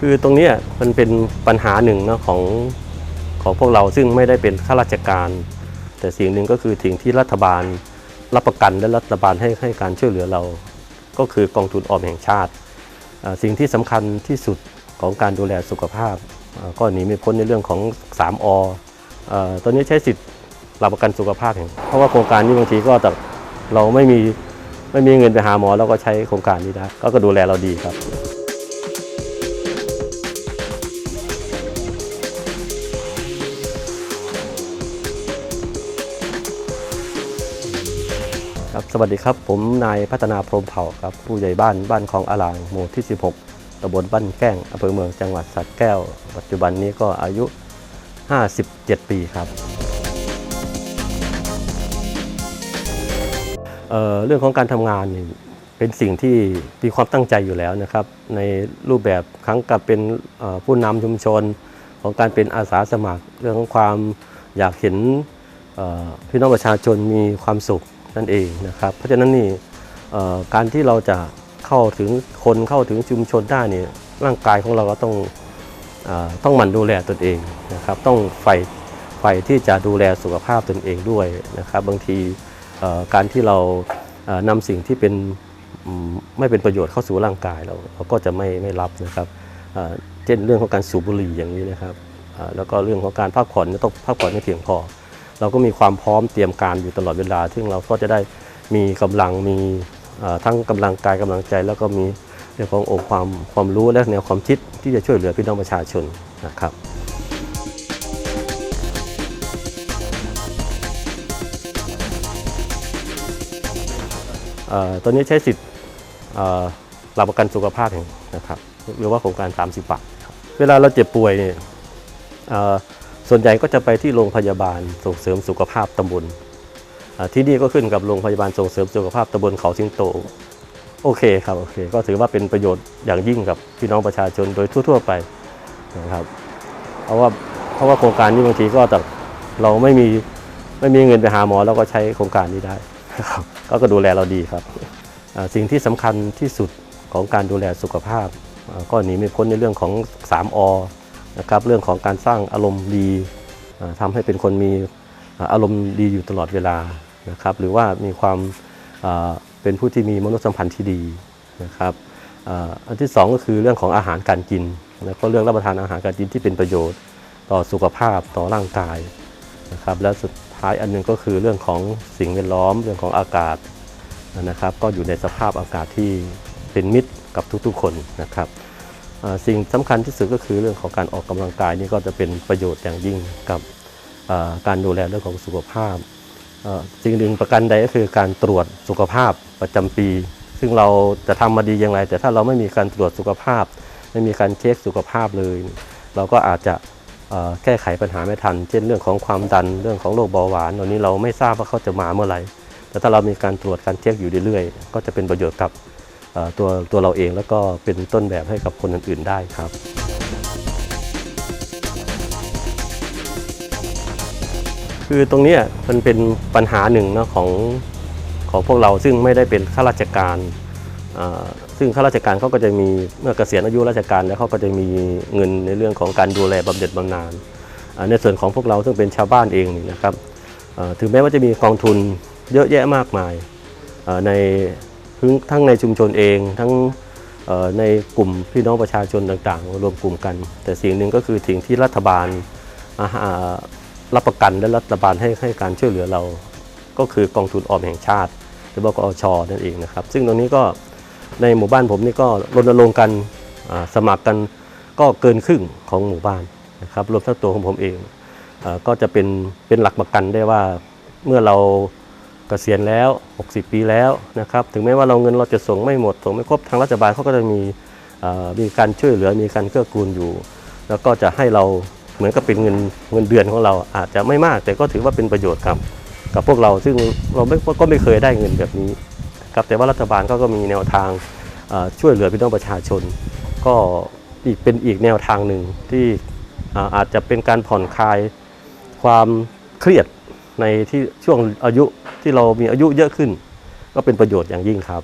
คือตรงนี้มันเป็นปัญหาหนึ่งนะของของพวกเราซึ่งไม่ได้เป็นข้าราชการ แต่สิ่งหนึ่งก็คือสิ่งที่รัฐบาลรับประกันและรัฐบาลให้ให้การช่วยเหลือเรา ก็คือกองทุนออมแห่งชาติ สิ่งที่สำคัญที่สุดของการดูแลสุขภาพ ก็หนีไม่พ้นในเรื่องของ3ออตอนนี้ใช้สิทธิ์หลักประกันสุขภาพแห่งเพราะว่าโครงการนี้บางทีก็แต่เราไม่มีไม่มีเงินไปหาหมอเราก็ใช้โครงการนี้ได้ก็ก็ดูแลเราดีครับ สวัสดีครับ ผมนายพัฒนาพรหมเผ่าครับ ผู้ใหญ่บ้านบ้านคลองอลางหมู่ที่ 16ตำบลบ้านแก้งอำเภอเมืองจังหวัดสระแก้ว ปัจจุบันนี้ก็อายุ 57 ปีครับเเรื่องของการทำงานนี่เป็นสิ่งที่มีความตั้งใจอยู่แล้วนะครับ ในรูปแบบครั้งกับเป็นผู้นำชุมชนของการเป็นอาสาสมัคร เรื่องของความอยากเห็นพี่น้องประชาชนมีความสุข นั่นเองนะครับเพราะฉะนั้นนี่การที่เราจะเข้าถึงคนเข้าถึงชุมชนได้เนี่ยร่างกายของเราก็ต้องอต้องหมั่นดูแลตนเองนะครับ ต้องใฝ่ใฝ่ที่จะดูแลสุขภาพตนเองด้วยนะครับ บางทีการที่เราเอ่อนำสิ่งที่เป็นไม่เป็นประโยชน์เข้าสู่ร่างกายเราเราก็จะไม่ไม่รับนะครับเช่นเรื่องของการสูบบุหรี่อย่างนี้นะครับแล้วก็เรื่องของการพักผ่อนต้องพักผ่อนให้เพียงพอ เราก็มีความพร้อมเตรียมการอยู่ตลอดเวลา ซึ่งเราก็จะได้มีกำลังมีทั้งกำลังกายกำลังใจ แล้วก็มีเรื่องขององค์ความความรู้และแนวความคิดที่จะช่วยเหลือพี่น้องประชาชนนะครับออตอนนี้ใช้สิทธิ์หลักประกันสุขภาพแห่งนะครับหรือว่าโครงการ 30 บาทครับเวลาเราเจ็บป่วยเนี่ย ส่วนใหญ่ก็จะไปที่โรงพยาบาลส่งเสริมสุขภาพตำบลที่นี่ก็ขึ้นกับโรงพยาบาลส่งเสริมสุขภาพตำบลเขาสิงโต โอเคครับโอเค ก็ถือว่าเป็นประโยชน์อย่างยิ่งกับพี่น้องประชาชนโดยทั่ว ๆ ไปนะครับ เพราะว่าเพราะว่าโครงการนี้บางทีก็แต่เราไม่มีไม่มีเงินไปหาหมอเราก็ใช้โครงการนี้ได้ครับก็ก็ดูแลเราดีครับ สิ่งที่สำคัญที่สุดของการดูแลสุขภาพ ก็หนีไม่พ้นในเรื่องของ 3อ นะครับเรื่องของการสร้างอารมณ์ดีอ่าทำให้เป็นคนมีอารมณ์ดีอยู่ตลอดเวลานะครับหรือว่ามีความเป็นผู้ที่มีมนุษยสัมพันธ์ที่ดีนะครับอันที่สองก็คือเรื่องของอาหารการกินแล้วก็เรื่องรับประทานอาหารการกินที่เป็นประโยชน์ต่อสุขภาพต่อร่างกายนะครับและสุดท้ายอันหนึงก็คือเรื่องของสิ่งแวดล้อมเรื่องของอากาศนะครับ ก็อยู่ในสภาพอากาศที่เป็นมิตรกับทุกๆคนนะครับ สิ่งสำคัญที่สุดก็คือเรื่องของการออกกำลังกายนี่ก็จะเป็นประโยชน์อย่างยิ่งกับการดูแลเรื่องของสุขภาพสิ่งหนึ่งประกันใดก็คือการตรวจสุขภาพประจำปี ซึ่งเราจะทำมาดีอย่างไร แต่ถ้าเราไม่มีการตรวจสุขภาพ ไม่มีการเช็คสุขภาพเลย เราก็อาจจะแก้ไขปัญหาไม่ทัน เช่นเรื่องของความดันเรื่องของโรคเบาหวานตอนนี้เราไม่ทราบว่าเขาจะมาเมื่อไหร่แต่ถ้าเรามีการตรวจการเช็คอยู่เรื่อยๆ ก็จะเป็นประโยชน์กับ ตัวตัวเราเองแล้วก็เป็นต้นแบบให้กับคนอื่นๆได้ครับคือตรงนี้มันเป็นปัญหาหนึ่งนะของของพวกเราซึ่งไม่ได้เป็นข้าราชการ ซึ่งข้าราชการเขาก็จะมีเมื่อเกษียณอายุราชการแล้วเขาก็จะมีเงินในเรื่องของการดูแลบำเหน็จบำนาญในส่วนของพวกเราซึ่งเป็นชาวบ้านเองนี่นะครับถึงแม้ว่าจะมีกองทุนเยอะแยะมากมายใน ทั้งในชุมชนเอง ทั้งในกลุ่มพี่น้องประชาชนต่างๆ รวมกลุ่มกัน แต่สิ่งหนึ่งก็คือสิ่งที่รัฐบาลรับประกันและรัฐบาลให้ให้การช่วยเหลือเรา ก็คือกองทุนออมแห่งชาติ หรือว่ากอชนั่นเองนะครับ ซึ่งตรงนี้ก็ในหมู่บ้านผมนี่ก็รณรงค์กันสมัครกันก็เกินครึ่งของหมู่บ้านนะครับรวมทั้งตัวของผมเองอก็จะเป็นเป็นหลักประกันได้ว่าเมื่อเรา กษียณแล้ว 60 ปีแล้วนะครับ ถึงแม้ว่าเราเงินเราจะส่งไม่หมด ส่งไม่ครบทางรัฐบาลเขาก็จะมีมีการช่วยเหลือมีการเกื้อกูลอยู่ แล้วก็จะให้เราเหมือนกับเป็นเงินเงินเดือนของเราอาจจะไม่มาก แต่ก็ถือว่าเป็นประโยชน์กับกับพวกเราซึ่งเราไม่ก็ไม่เคยได้เงินแบบนี้ครับแต่ว่ารัฐบาลก็ก็มีแนวทางช่วยเหลือพี่น้องประชาชน ก็อีกเป็นอีกแนวทางหนึ่งที่อาจจะเป็นการผ่อนคลายความเครียด ในที่ช่วงอายุที่เรามีอายุเยอะขึ้น ก็เป็นประโยชน์อย่างยิ่งครับ